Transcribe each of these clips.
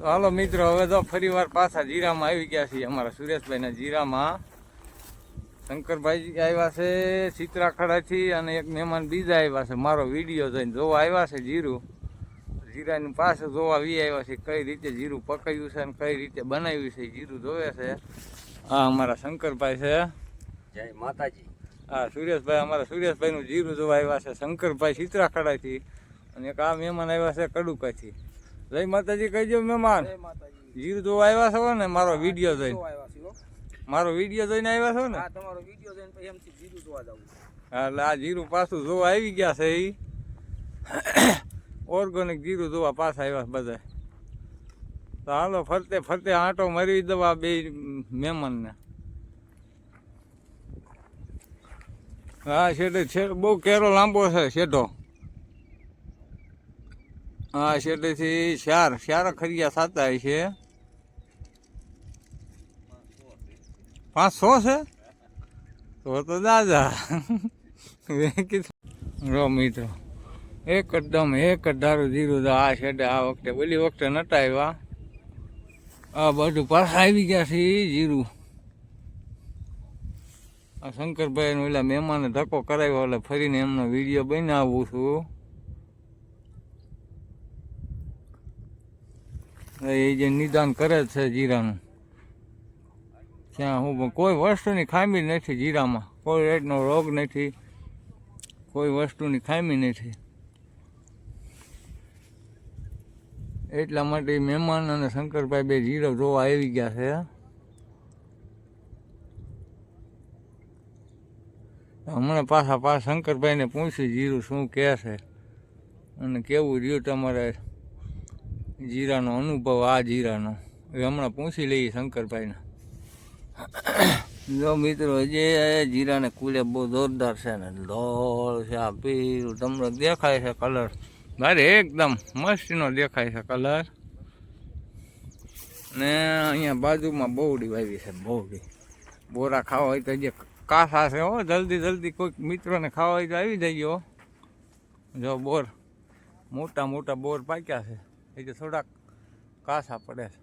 તો હાલો મિત્રો હવે તો ફરી વાર પાછા જીરામાં આવી ગયા છીએ અમારા સુરેશભાઈના જીરામાં. શંકરભાઈ આવ્યા છે ચિત્રાખડાથી અને એક મહેમાન બીજા આવ્યા છે. મારો વીડિયો જોઈને જોવા આવ્યા છે જીરું. જીરાની પાસે જોવા વી આવ્યા છે કઈ રીતે જીરું પકાયું છે અને કઈ રીતે બનાવ્યું છે જીરું જોવે છે. આ અમારા શંકરભાઈ છે. જય માતાજી. હા સુરેશભાઈ અમારા સુરેશભાઈનું જીરું જોવા આવ્યા છે. શંકરભાઈ ચિત્રાખડાથી અને એક આ મહેમાન આવ્યા છે કડુકાથી. જય માતાજી કહીજો મહેમાન. જીરું જોવા આવ્યા છો ને મારો વીડિયો જોઈને. મારો વીડિયો જોઈને આવ્યા છો ને? હા તમારો વીડિયો જોઈને પછી એમથી જીરું જોવા જાવ એટલે આ જીરું પાછું જોવા આવી ગયા છે એ ઓર્ગોનિક જીરું જોવા પાછા આવ્યા બધા. તો હાલો ફરતે ફરતે આંટો મરવી દવા બે મહેમાનને. હા શેઠે છે બહુ કેરો લાંબો છે શેઠો. હા શેઠેથી શાર ચાર ખરિયા થતા છે. પાંચસો છે? તો તો દાદા. રો મિત્રો, એક દમ, એક ધારું જીરું આ છેડે આ વખતે બોલી વખતે નતા આવ્યા. આ બધું પાછા આવી ગયા છે જીરું. આ શંકરભાઈને ઓલા મહેમાને ધક્કો કરાવ્યો એટલે ફરીને એમનો વીડિયો બનાવું છું. એ જે નિદાન કરે છે જીરાનું. ત્યાં હું કોઈ વસ્તુની ખામી નથી જીરામાં. કોઈ રેટનો રોગ નથી. કોઈ વસ્તુની ખામી નથી. એટલા માટે મહેમાન અને શંકરભાઈ બે જીરો જોવા આવી ગયા છે. હમણાં પાછા પાછા શંકરભાઈને પૂછ્યું, જીરું શું કહે છે? અને કેવું રહ્યું તમારે જીરાનો અનુભવ, આ જીરાનો. એ હમણાં પૂછી લઈએ શંકરભાઈને. જો મિત્રો, જે જીરાને કુલે બહુ જોરદાર છે ને, ધોળ છે, આ પીળું તમને દેખાય છે કલર? મારે એકદમ મસ્તનો દેખાય છે કલર. ને અહીંયા બાજુમાં બહુડી વાવી છે બહુડી બોરા ખાવા હોય તો જે કાસા છે, હો, જલ્દી જલ્દી કોઈક મિત્રોને ખાવા હોય તો આવી જઈએ જો બોર, મોટા મોટા બોર પાક્યા છે. એ જે થોડાક કાસા પડે છે.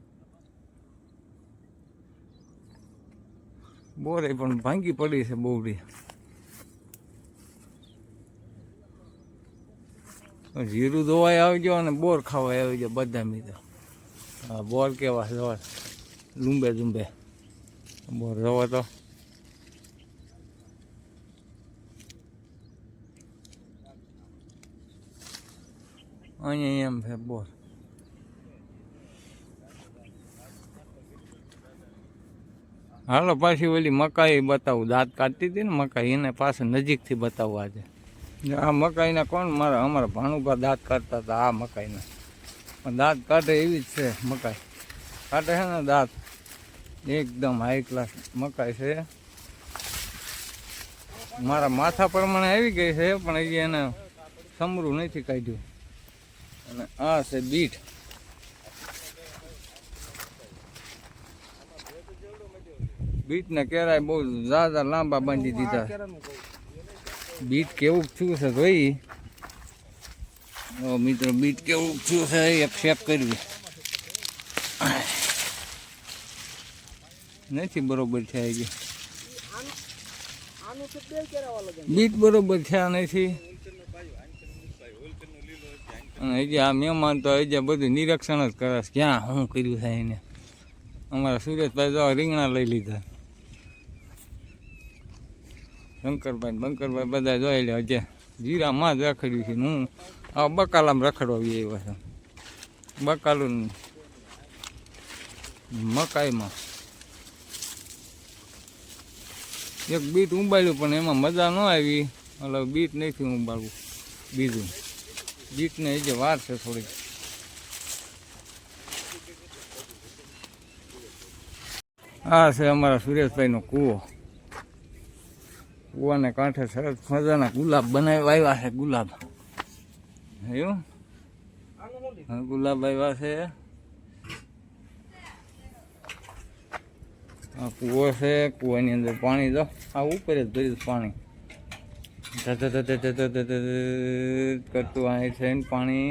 બોરે પણ ભાંગી પડી છે બોવડી જીરું ધોવાય આવી ગયો અને બોર ખાવાય આવી ગયો બધા મિત્રો. હા બોર કેવા જોવા. લૂંબે ઝુંબે. બોર જોવો તો. અહીંયા એમ છે બોર. હાલો, પાછી ઓલી મકાઈ બતાવું. દાંત કાઢતી હતી ને મકાઈ, એને પાસે નજીકથી બતાવવા આજે. આ મકાઈના કોણ? મારા અમારા ભાણુભા દાંત કાઢતા હતા આ મકાઈના. પણ દાંત કાઢે એવી જ છે મકાઈ. કાઢે છે ને દાંત. એકદમ હાઈ ક્લાસ મકાઈ છે. મારા માથા પ્રમાણે આવી ગઈ છે, પણ એ એને સમરું નથી કાઢ્યું. અને આ છે બીટ બીટને કેરાય બહુ ઝાઝા લાંબા બાંધી દીધા. બીટ કેવું થયું છે જોઈ? મિત્રો, બીટ કેવું થયું છે એ શેપ કરવી. નથી બરોબર કેરાવા લગે બીટ બરોબર થયા નથી. અને હજી આ મહેમાન તો હજી બધું નિરીક્ષણ જ કરે ક્યાં, શું કર્યું છે એને? અમારા સુરેશભાઈ તો રીંગણા લઈ લીધા. શંકરભાઈ બંકરભાઈ બધા જોઈ લે હજે. જીરામાં જ રખડ્યું છે હું. આ બકાલામાં રખડવા આવી આવ્યો છું. બકાલું મકાઈમાં. એક બીટ ઉંબાડ્યું પણ એમાં મજા ન આવી. એટલે બીટ નથી ઉંબાડવું. બીજું. બીટને એ જે વાર છે થોડીક. આ છે અમારા સુરેશભાઈનો કૂવો. કૂવાને કાંઠે સરસ મજાના ગુલાબ બનાવી આવ્યા છે, ગુલાબ. એવું ગુલાબ આવ્યા છે. આ કૂવો છે, કૂવાની અંદર પાણી દો આ ઉપર જ ભર્યું પાણી. કરતું અહીં છે પાણી.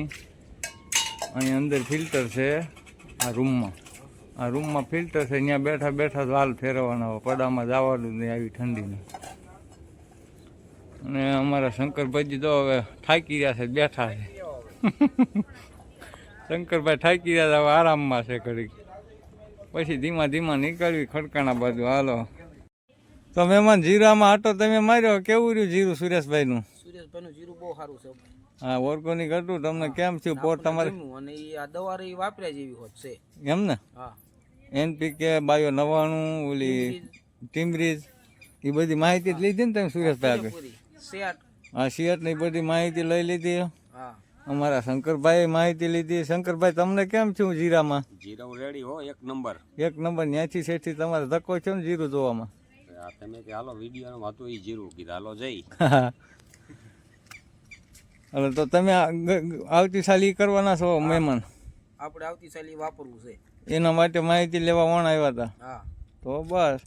અહીં અંદર ફિલ્ટર છે આ રૂમમાં. આ રૂમમાં ફિલ્ટર છે, ત્યાં બેઠા બેઠા વાલ ફેરવવાના પડામાં જવાનું નહીં, આવી ઠંડીને. અને અમારા શંકરભાઈજી તો હવે થાકી રહ્યા છે બેઠા છે. શંકરભાઈ થાકી રહ્યા છે હવે આરામમાં છે ઘડીક. પછી ધીમા ધીમા નીકળવી ખડકાણા બાજુ હાલો. તો મહેમાન જીરામાં આટો તમે માર્યો કેવું રહ્યું જીરું સુરેશભાઈનું? સુરેશભાઈનું જીરું બહુ સારું છે. હા ઓર્ગોનિક હતું તમને કેમ થયું પોર તમારે? અને આ દવા રહી વાપર્યા જેવી હોત છે. એમ ને? હા. એનપીકે બાયો નવાણું ઓલી ટીમરીજ. એ બધી માહિતી લીધી ને તમે સુરેશભાઈ સેટ હા સિયતની બધી માહિતી લઈ લીધી. હા. અમારા શંકરભાઈએ માહિતી લીધી. શંકરભાઈ તમને કેમ છું જીરામાં? જીરા રેડી હો એક નંબર. એક નંબર ન્યાથી શેઠી તમારે ધક્કો છે ને જીરું જોવામાં? તમે કે હાલો વીડિયો વાતો એ જીરું કીધું. હાલો જઈ. હવે તો તમે આવતી સાલ કરવાના છો મહેમાન? આપણે આવતી સાલી વાપરવું છે. એના માટે માહિતી લેવા વણ આવ્યા હતા. હા. તો બસ.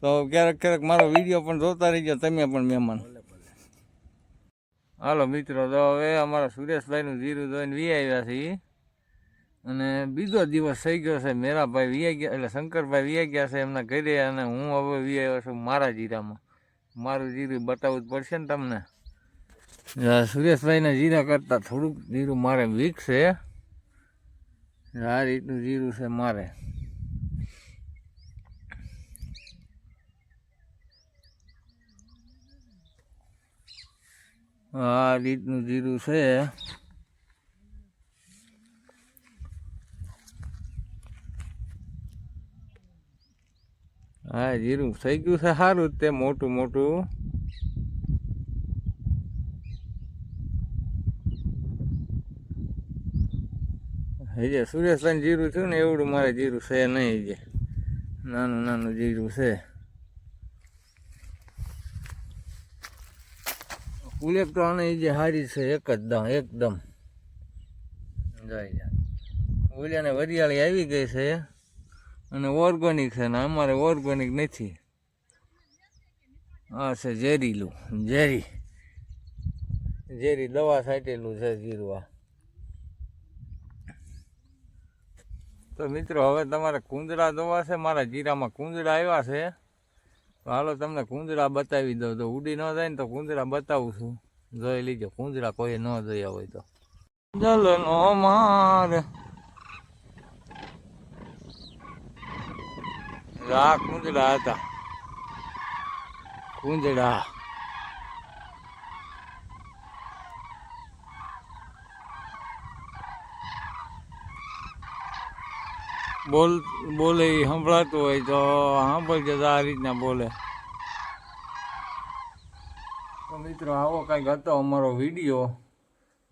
તો ક્યારેક ક્યારેક મારો વીડિયો પણ જોતા રહીજો તમે પણ મહેમાન. હાલો મિત્રો, તો હવે અમારા સુરેશભાઈનું જીરું જોઈને વી આવ્યા છે અને બીજો દિવસ થઈ ગયો છે, મેરાભાઈ વી ગયા, એટલે શંકરભાઈ વી ગયા છે એમના ઘરે, અને હું હવે વી આવ્યો છું મારા જીરામાં. મારું જીરું બતાવવું જ પડશે ને તમને. સુરેશભાઈના જીરા કરતાં થોડુંક જીરું મારે વીક છે. આ રીતનું જીરું છે મારે. આ રીતનું જીરું છે. હા જીરું થઈ ગયું છે સારું તે મોટું મોટું. હજે સુરેશભાઈ જીરું થયું ને, એવડું મારે જીરું છે નહીં જે. નાનું નાનું જીરું છે. ઉલેક એ જે હારી છે, એક જ દમ એકદમ. જાય ઓલિયાને વરિયાળી આવી ગઈ છે અને ઓર્ગોનિક છે ને અમારે ઓર્ગોનિક નથી. આ છે ઝેરીલું, ઝેરી. ઝેરી દવા છાંટેલું છે જીરવા. તો મિત્રો, હવે તમારે કુંદડા દવા છે, મારા જીરામાં કુંદડા આવ્યા છે. હાલો, તમને કુંદરા બતાવી દઉં. તો ઉડી ન જાય ને તો કુંદરા બતાવું છું. જોઈ લીજો કુંદરા કોઈ ન જોયા હોય તો. જલનો માર. રા કુંદડા હતા. કુંદડા બોલ, બોલે ઈ સંભળાતું હોય તો સાંભળજો તો આ રીતના બોલે. તો મિત્રો, આવો કંઈક હતો અમારો વીડિયો.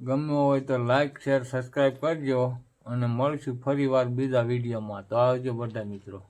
ગમ્યો હોય તો લાઈક, શેર, સબસ્ક્રાઈબ કરજો અને મળશું ફરી વાર બીજા વિડીયોમાં. તો આવજો બધા મિત્રો.